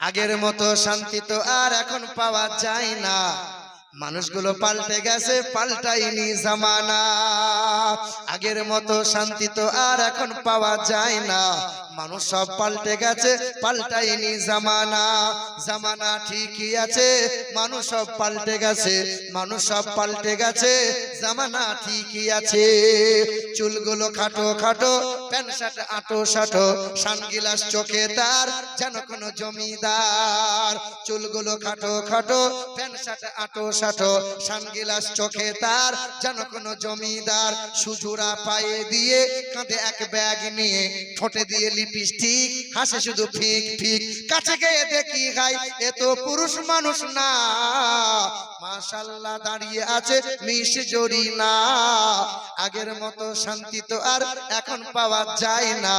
আগের মতো শান্তি তো আর এখন পাওয়া যায় না। মানুষগুলো পাল্টে গেছে পাল্টাইনি জামানা। আগের মতো শান্তি তো আর এখন পাওয়া যায় না। মানুষ সব পাল্টে গেছে পাল্টাইনি জামানা। জামানা ঠিকই আছে, মানুষ সব পাল্টে গেছে, মানুষ সব পাল্টে গেছে, জামানা ঠিকই আছে। চুলগুলো খাটো খাটো, প্যান্ট শার্ট আটো সাটো, সানগিলাস চোখে তার যেন কোনো জমিদার। চুলগুলো খাটো খাটো, প্যান্ট শার্ট আটো সাটো, সানগিলাস চোখে তার যেন কোনো জমিদার। সুজুরা পায়ে দিয়ে কাঁধে এক ব্যাগ নিয়ে ঠোঁটে দিয়ে লিপস্টিক হাসে শুধু ফিক ফিক। কাছে গিয়ে দেখি গাই এ তো পুরুষ মানুষ না। মাশাল্লাহ দাঁড়িয়ে আছে মিশ জড়ি না আগের মতো শান্তি তো আর এখন পাওয়া যায় না।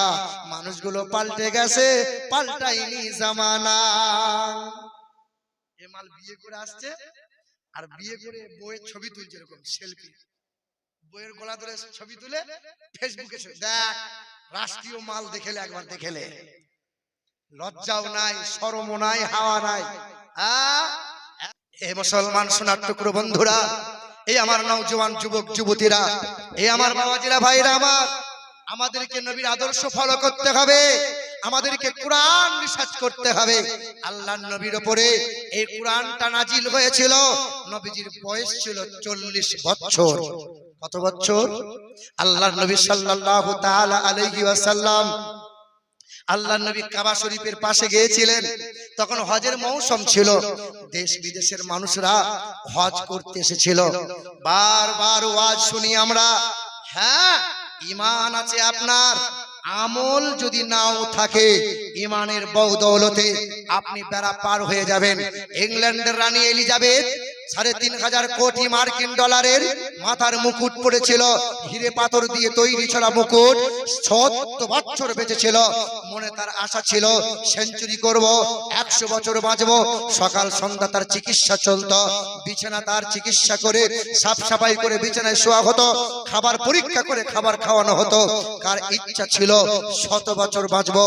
মানুষগুলো পাল্টে গেছে পাল্টাইনি জামানা। এ মাল বিয়ে করে আসছে, আর বিয়ে করে বইয়ের ছবি তুলছে এরকম সেলফি বইয়ের গলা ধরে ছবি তুলে ফেসবুকে দেখ রাষ্ট্রীয় মাল দেখেলে একবার দেখেলে। লজ্জাও নাই শরমও নাই হাওয়া নাই। এ মুসলমান সোনার টুকরো বন্ধুরা এই আমার নওজোয়ান যুবক যুবতীরা এই আমার বাবাজিরা ভাইরা আমার। আমাদেরকে নবীর আদর্শ ফলো করতে হবে। আমাদেরকে কোরআন রিসার্চ করতে হবে। আল্লাহ নবীর ওপরে এই কোরআনটা নাজিল হয়েছিল। নবীজির বয়স ছিল চল্লিশ বছর। কত বছর? আল্লাহ নবী সাল্লাল্লাহু তাআলা আলাইহি ওয়াসাল্লাম আল্লাহ নবী কাবা শরীফের পাশে গিয়েছিলেন। তখন হজের মৌসুম ছিল। দেশ বিদেশের মানুষরা হজ করতে এসেছিল। বারবার ওয়াজ শুনি আমরা হ্যাঁ ইমান আছে আপনার। আমল যদি নাও থাকে ইমানের বৌদৌলতে আপনি বেড়া পার হয়ে যাবেন। ইংল্যান্ডের রানী এলিজাবেথ সাড়ে তিন হাজার কোটি মার্কিন ডলারের মাথার মুকুট পড়েছিল। হিরে পাথর দিয়ে তৈরি ছড়া মুকুট সত্তর বছর বেঁচেছিল। মনে তার আশা ছিল, সেঞ্চুরি করব, একশো বছর বাঁচবো, সকাল সন্ধ্যা তার চিকিৎসা চলতো। বিছানা তার চিকিৎসা করে, সাফ সাফাই করে বিছানায় শোয়া হতো, খাবার পরীক্ষা করে খাবার খাওয়ানো হতো। কার ইচ্ছা ছিল, শত বছর বাঁচবো।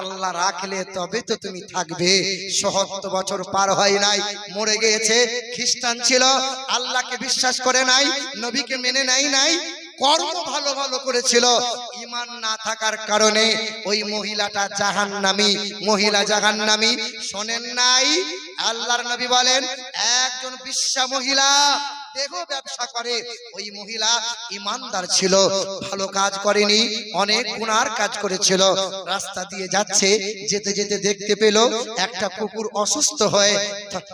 আল্লাহ রাখলে তবে তো তুমি থাকবে। সত্তর বছর পার হয় নাই, মরে গিয়েছে খ্রিস্টান ছিল, আল্লাহকে বিশ্বাস করে নাই, নবীকে মেনে নাই নাই, কর্ম ভালো ভালো করেছিল। ইমান না থাকার কারণে ওই মহিলাটা জাহান নামি মহিলা জাহান নামি শোনেন নাই? আল্লাহর নবী বলেন, একজন বিশ্বা মহিলা দেহ ব্যবসা করে। ওই মহিলা ইমানদার ছিল, ভালো কাজ করেনি, অনেক গুনার কাজ করেছিল। রাস্তা দিয়ে যাচ্ছে, যেতে যেতে দেখতে পেল, একটা কুকুর অসুস্থ হয়ে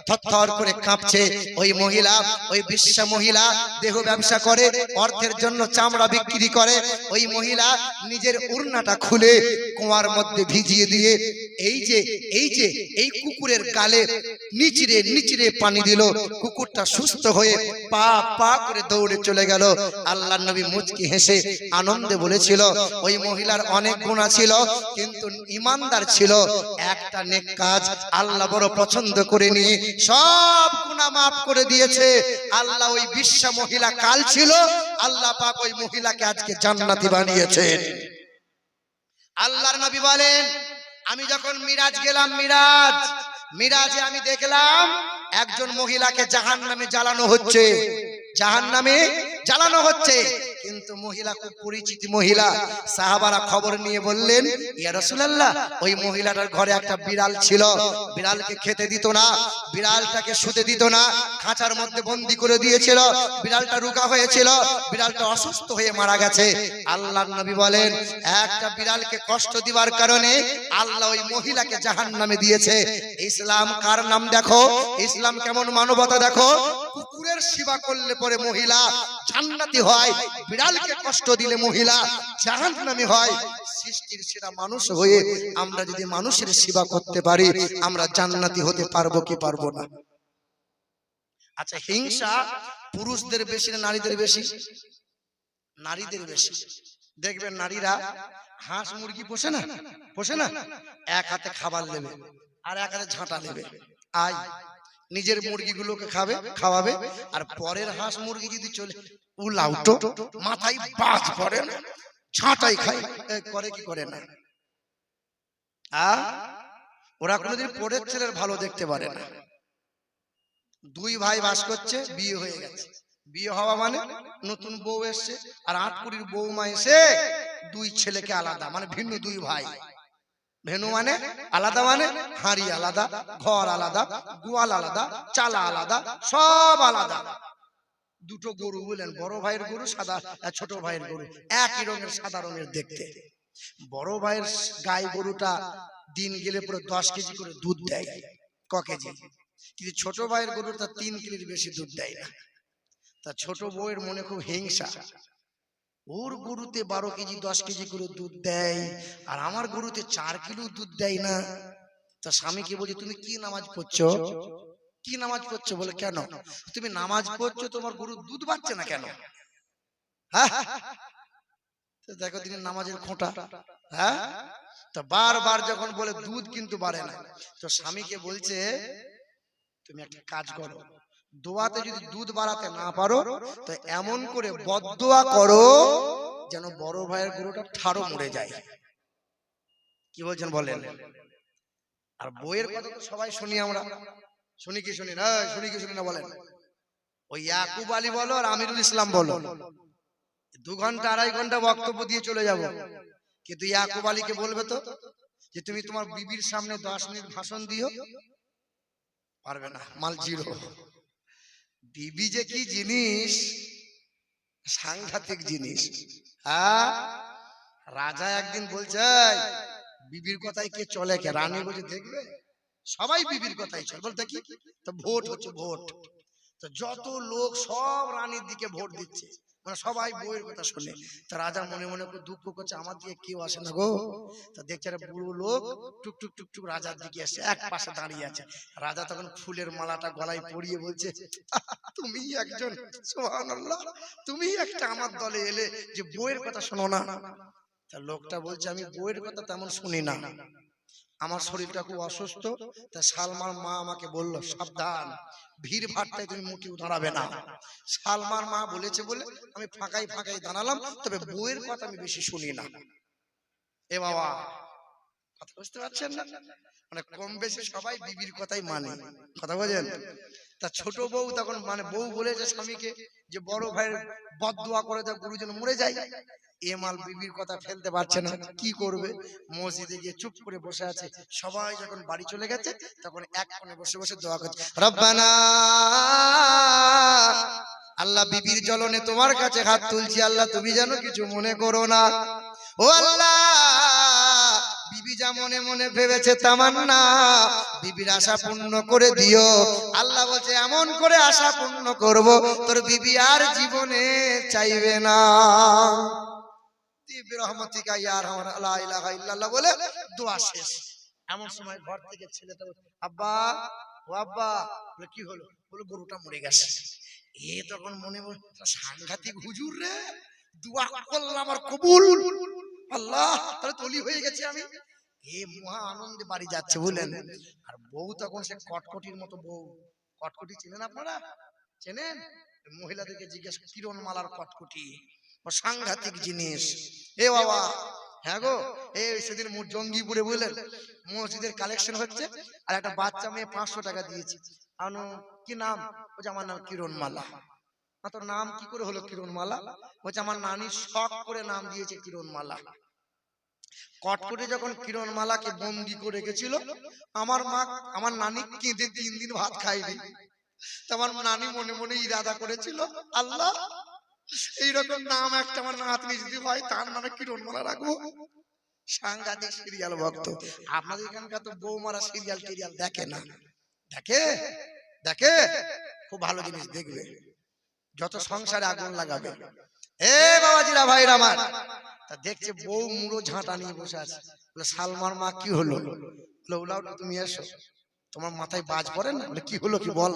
থর করে কাঁপছে। ওই মহিলা, ওই বিশ্বা মহিলা দেহ ব্যবসা করে, অর্থের জন্য চামড়া বিক্রি করে। ওই মহিলা নিজের উড়নাটা খুলে কুয়ার মধ্যে ভিজিয়ে দিয়ে, এই যে এই যে, এই কুকুরের গালে নিচিরে নিচিরে পানি দিল। কুকুরটা সুস্থ হয়ে পা পা করে দৌড়ে চলে গেল। আল্লাহ নবী মুচকি হেসে আনন্দে বলেছিল, ওই মহিলার অনেক গুণা ছিল কিন্তু ইমানদার ছিল। একটা নেক কাজ আল্লাহ বড় পছন্দ করে নিয়ে সব গুণা মাফ করে দিয়েছে। আল্লাহ ওই বিশ্ব মহিলা কাল ছিল, আল্লাহ পাক ওই মহিলাকে আজকে জান্নাতি বানিয়েছেন। আল্লাহর নবী বলেন, আমি যখন মিরাজ গেলাম, মিরাজ, মিরাজে আমি দেখলাম একজন মহিলাকে জাহান নামে জ্বালানো হচ্ছে। জাহান নামে জ্বালানো হচ্ছে। কিন্তু মহিলা খুব পরিচিত মহিলা। সাহাবারা খবর নিয়ে বললেন, ইয়া রাসূলুল্লাহ, ওই মহিলাটার ঘরে একটা বিড়াল ছিল। বিড়ালকে খেতে দিত না। বিড়ালটাকে শুতে দিত না। খাঁচার মধ্যে বন্দি করে দিয়েছিল। বিড়ালটা রুকা হয়েছিল। বিড়ালটা অসুস্থ হয়ে মারা গেছে। আল্লাহর নবী বলেন, একটা বিড়ালকে কষ্ট দিবার কারণে আল্লাহ ওই মহিলাকে জাহান্নামে দিয়েছে। ইসলাম কার নাম দেখো? ইসলাম কেমন মানবতা দেখো? কুকুরের সেবা করলে পরে মহিলা জান্নাতি হয়, বিড়ালকে কষ্ট দিলে মহিলা জাহান্নামী হয়। সৃষ্টির সেরা মানুষ হয়ে আমরা যদি মানুষের সেবা করতে পারি, আমরা জান্নাতি হতে পারব কি পারব না? আচ্ছা হিংসা পুরুষদের বেশি না নারীদের বেশি? নারীদের বেশি। দেখবেন নারীরা হাঁস মুরগি পোষে না? পোষে না? এক হাতে খাবার নেবে আর এক হাতে ঝাঁটা নেবে। আই নিজের মুরগিগুলোকে খাবে খাওয়াবে আর পরের হাঁস মুরগি যদি চলে উলাউটো মাথায় বাজ পড়ে না, ঝাঁটাই খায়। করে কি করে না? আ? ওরা কোনোদিন পরের ছেলের ভালো দেখতে পারে না। দুই ভাই বাস করছে বিয়ে হয়ে গেছে। বিয়ে হওয়া মানে নতুন বউ এসছে আর আট আটকুড়ির বৌমা এসে দুই ছেলেকে আলাদা মানে ভিন্ন দুই ভাই। ভেনু মানে আলাদা মানে হাঁড়ি আলাদা, ঘর আলাদা গোয়াল আলাদা, চালা আলাদা, সব আলাদা। দুটো গরু বললেন বড় ভাইয়ের গরু, সাদা ছোট ভাইয়ের গরু, একই রঙের, সাদা রঙের দেখতে। বড় ভাইয়ের গাই গরুটা দিন গেলে পুরো দশ কেজি করে দুধ দেয়, ক কেজি। কিন্তু ছোট ভাইয়ের গরুটা তিন কেজির বেশি দুধ দেয় না। তা ছোট বউয়ের মনে খুব হিংসা। ওর গরুতে বারো কেজি, দশ কেজি করে দুধ দেয়, আর আমার গরুতে চার কিলো দুধ দেয় না। তা স্বামীকে বলি, তুমি কি নামাজ পড়ছো? কি নামাজ পড়ছো? বলে, কেন? তুমি নামাজ পড়ছো, তোমার গরু দুধ পাচ্ছে না কেন? হ্যাঁ? দেখো তিনি নামাজের খোঁটা। হ্যাঁ? তো বারবার যখন বলে, দুধ কিন্তু বাড়ে না। তো স্বামীকে বলছে, তুমি একটা কাজ করো। দোয়াতে যদি দুধ বাড়াতে না পারো, তো এমন করে বদদোয়া করো যেন বড় ভাইয়ের গরুটা ঠাড়ো মরে যায়। কি বলছেন বলেন? আর বইয়ের কথা তো সবাই শুনি আমরা। শুনি কি শুনি না? শুনি কি শুনি না বলেন? ওই ইয়াকুব আলী বলো আর আমিরুল ইসলাম বলো। দু ঘণ্টা, আড়াই ঘণ্টা বক্তব্য দিয়ে চলে যাব। কিন্তু ইয়াকুব আলীকে বলবে তো যে তুমি তোমার বিবির সামনে দশ মিনিট ভাষণ দিও, পারবে না, মাল জিরো। বিবি যে কি জিনিস? সাংঘাতিক জিনিস। হ্যাঁ রাজা একদিন বলছে বিবির কথায় কে চলে কে? রানী বলছে, দেখবে? সবাই বিবির কথাই চলে। বলতে কি তো ভোট হচ্ছে ভোট। তো যত লোক সব রানীর দিকে ভোট দিচ্ছে। মানে সবাই বইয়ের কথা শুনে। তা রাজা মনে মনে করে দুঃখ করছে, আমার দিকে কেউ আসে না গো। তা দেখছে বুড়ো লোক টুক টুক টুক টুক রাজার দিকে এসে এক পাশে দাঁড়িয়ে আছে। রাজা তখন ফুলের মালাটা গলায় পরিয়ে বলছে তুমি একজন, সুবহানাল্লাহ, তুমি একটা আমার দলে এলে যে বইয়ের কথা শোনো না। তা লোকটা বলছে, আমি বইয়ের কথা তেমন শুনি না। আমার শরীরটা খুব অসুস্থ। তা সালমার মা আমাকে বলল, সাবধান, ভিড় ভাট্টায় তুমি মুখেও দাঁড়াবে না। সালমার মা বলেছে বলে আমি ফাঁকাই ফাঁকাই দাঁড়ালাম, তবে বইয়ের কথা আমি বেশি শুনি না। এ বাবা কথা বুঝতে পারছেন না? মানে কম বেশি সবাই বিবির কথাই মানে। কথা বোঝেন? তা ছোট বউ তখন মানে বউ স্বামীকে যে বড় ভাইয়ের বদদোয়া করে দেয় গুরুজন মরে যায় এ মাল বিবির কথা ফেলতে পারছে না। কি করবে? মসজিদে গিয়ে চুপ করে বসে আছে। সবাই যখন বাড়ি চলে গেছে তখন এক কোণে বসে বসে দোয়া করছে রব্বানা আল্লাহ বিবির জলনে তোমার কাছে হাত তুলছি। আল্লাহ তুমি যেন কিছু মনে করো না। ও আল্লাহ বিবি মনে মনে ভেবেছে তামান্না। বিবির আশা পূর্ণ করে দিও। আল্লাহ বলছে, এমন করে আশা পূর্ণ করব, তোর বিবি আর জীবনে চাইবে না। আব্বা কি হলো? গরুটা মরে গেছে। এ তখন মনে সাংঘাতিক হুজুর রে করলাম কবুল। আল্লাহ, তাহলে তলি হয়ে গেছে আমি। এ মহা আনন্দে বাড়ি যাচ্ছে, বুঝলেন? আর বউ তখন সে কটকটির মতো বউ। কটকটি চেনেন আপনারা? চেনেন? মহিলাদেরকে জিজ্ঞেস কিরণ মালার কটকটি? ও সাংঘাতিক জিনিস। এ বাবা হ্যাঁ গো এই সেদিন জঙ্গিপুরে, বুঝলেন? মসজিদের কালেকশন হচ্ছে, আর একটা বাচ্চা মেয়ে পাঁচশো টাকা দিয়েছে। আনু, কি নাম? বলছে, আমার নাম কিরণ মালা তোর নাম কি করে হলো কিরণ মালা বলছে, আমার নানি শখ করে নাম দিয়েছে কিরণ মালা কটকটে যখন কিরণ মালাকে বন্দি করে রেখেছিল, আমার মা, আমার নানি কেঁদে তিন দিন ভাত খায়নি। তো আমার নানি মনে মনে ইরাদা করেছিল, আল্লাহ, এইরকম নাম একটা আমার নাতনি যদি হয়, তার নামে কিরণ মালা রাখব? সাংঘাতিক সিরিয়াল ভক্ত। আপনাদের এখানকার তো বৌমারা সিরিয়াল টিরিয়াল দেখে না। দেখে? দেখে? খুব ভালো জিনিস দেখবে। যত সংসারে আগুন লাগাবে। এ বাবাজিরা, ভাইরা আমার। তা দেখছে বউ মুড়ো ঝাঁটা নিয়ে বসে আছে। বলে সালমার মা কি হলো? বলে ওলাও তুমি এসো। তোমার মাথায় বাজ পড়ে না? বলে কি হলো কি বল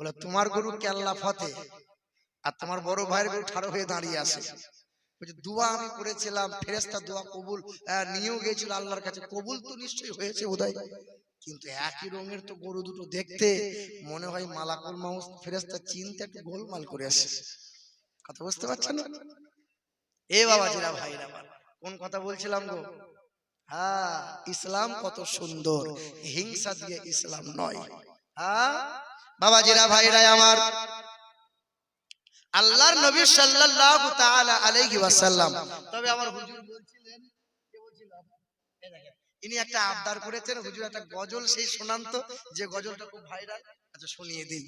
বলে? তোমার গরু কেল্লা ফতে আর তোমার বড় ভাইয়ের গরু ঠাড়ো হয়ে দাঁড়িয়ে আছে। দোয়া আমি করেছিলাম ফেরেস্তা দোয়া কবুল নিয়েও গেছিল আল্লাহর কাছে। কবুল তো নিশ্চয়ই হয়েছে বোধহয়। কিন্তু একই রঙের তো গরু দুটো দেখতে মনে হয় মালাকুল মাউস ফেরেস্তা চিনতে একটু গোলমাল করে আসে কথা বুঝতে পারছেন? না এ বাবা জিরা ভাইরা কোন কথা বলছিলাম গো? হ্যাঁ ইসলাম কত সুন্দর হিংসা দিয়ে ইসলাম নয়। হ্যাঁ বাবাজিরা ভাইরা আমার আল্লাহর নবী সাল্লাল্লাহু তাআলা আলাইহি ওয়াসাল্লাম। তবে আমার হুজুর বলছিলেন কে বলছিল? এই দেখেন, ইনি একটা আবদার করেছেন হুজুর একটা গজল সেই শোনান তো যে গজলটা খুব ভাইরাল। আচ্ছা শুনিয়ে দিন।